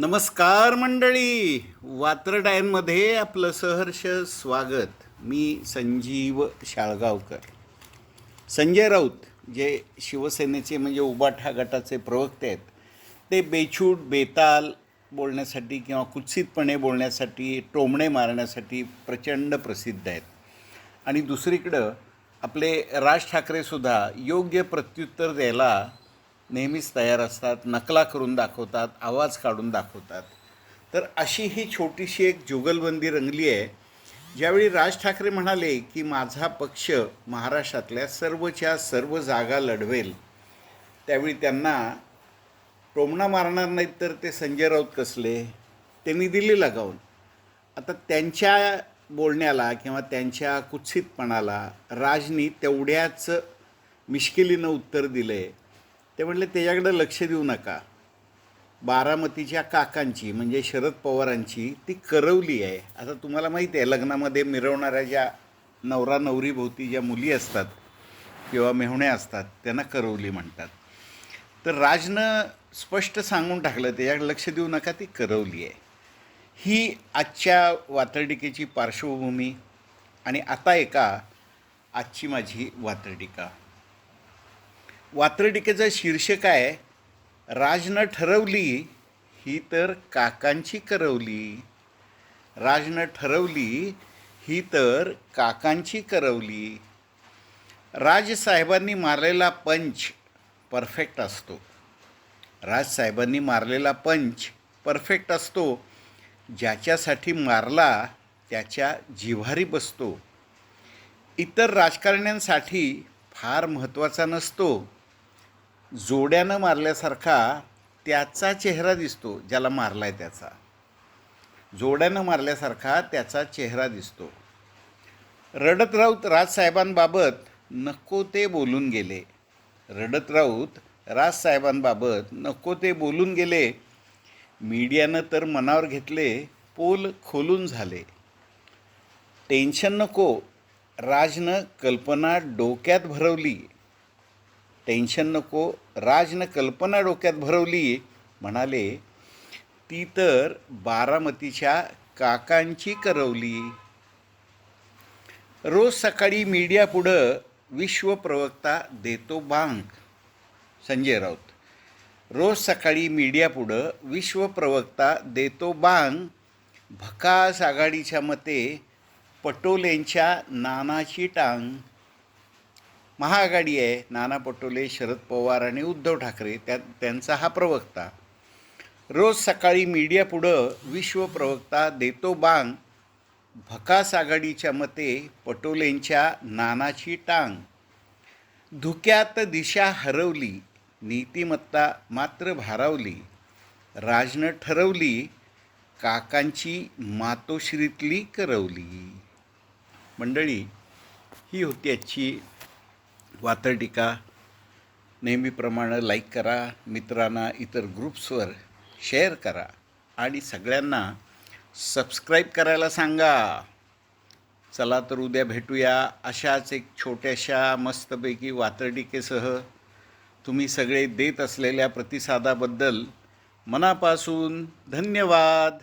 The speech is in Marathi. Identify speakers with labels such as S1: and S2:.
S1: नमस्कार मंडळी. वात्रडायनमध्ये आपलं सहर्ष स्वागत. मी संजीव शाळगावकर. संजय राऊत जे शिवसेनेचे म्हणजे उबाठा गटाचे प्रवक्ते आहेत ते बेछूट बेताल बोलण्यासाठी किंवा कुत्सितपणे बोलण्यासाठी टोमणे मारण्यासाठी प्रचंड प्रसिद्ध आहेत. आणि दुसरीकडं आपले राज ठाकरेसुद्धा योग्य प्रत्युत्तर द्यायला नेहमीच तयार असतात नकला करून दाखवतात आवाज काढून दाखवतात. तर अशी ही छोटीशी एक जुगलबंदी रंगली आहे. ज्यावेळी राज ठाकरे म्हणाले की माझा पक्ष महाराष्ट्रातल्या सर्वच्या सर्व जागा लढवेल त्यावेळी त्यांना टोमणा मारणार नाहीत तर ते संजय राऊत कसले? त्यांनी दिली लगावून. आता त्यांच्या बोलण्याला किंवा त्यांच्या कुत्सितपणाला राजनी तेवढ्याच मिश्किलीनं उत्तर दिलं आहे ते म्हटले त्याच्याकडं लक्ष देऊ नका. बारामतीच्या काकांची म्हणजे शरद पवारांची ती करवली आहे. आता तुम्हाला माहिती आहे लग्नामध्ये मिरवणाऱ्या ज्या नवरा नवरीभोवती ज्या मुली असतात किंवा मेहुण्या असतात त्यांना करवली म्हणतात. तर राजनं स्पष्ट सांगून टाकलं त्याच्याकडे लक्ष देऊ नका ती करवली आहे. ही आजच्या वातर्डिकेची पार्श्वभूमी आणि आता एका आजची माझी वातर्डिका. वात्रटिकेचं शीर्षक आहे राजनं ठरवली ही तर काकांची करवली. राजनं ठरवली ही तर काकांची करवली. राजसाहेबांनी मारलेला पंच परफेक्ट असतो. राजसाहेबांनी मारलेला पंच परफेक्ट असतो. ज्याच्यासाठी मारला त्याच्या जिव्हारी बसतो. इतर राजकारण्यांसाठी फार महत्त्वाचा नसतो. जोड्यानं मारल्यासारखा त्याचा चेहरा दिसतो ज्याला मारला आहे त्याचा. जोड्यानं मारल्यासारखा त्याचा चेहरा दिसतो. रडत राऊत राजसाहेबांबाबत नको ते बोलून गेले. रडत राऊत राजसाहेबांबाबत नको ते बोलून गेले. मीडियानं तर मनावर घेतले पोल खोलून झाले. टेन्शन नको राजनं कल्पना डोक्यात भरवली. टेन्शन नको राजनं कल्पना डोक्यात भरवली. म्हणाले ती तर बारामतीच्या काकांची करवली. रोज सकाळी मीडियापुढं विश्वप्रवक्ता देतो बांग संजय राऊत रोज सकाळी मीडियापुढं विश्वप्रवक्ता देतो बांग भकास आघाडीच्या मते पटोलेंच्या नानाची टांग. महाआघाडी आहे नाना पटोले शरद पवार आणि उद्धव ठाकरे त्या त्यांचा हा प्रवक्ता. रोज सकाळी मीडियापुढं विश्वप्रवक्ता देतो बांग भकास आघाडीच्या मते पटोलेंच्या नानाची टांग. धुक्यात दिशा हरवली नीतिमत्ता मात्र भारावली. राजनं ठरवली काकांची मातोश्रीतली करवली. मंडळी ही होती आजची वातरटिका नेहमीप्रमाणे लाईक करा. मित्रांना इतर ग्रुप्सवर शेअर करा. आणि सगळ्यांना सबस्क्राईब करायला सांगा. चला तर उद्या भेटूया अशाच एक छोट्याशा मस्तपैकी वातरटिकेसह तुम्ही सगळे देत असलेल्या प्रतिसादाबद्दल मनापासून धन्यवाद.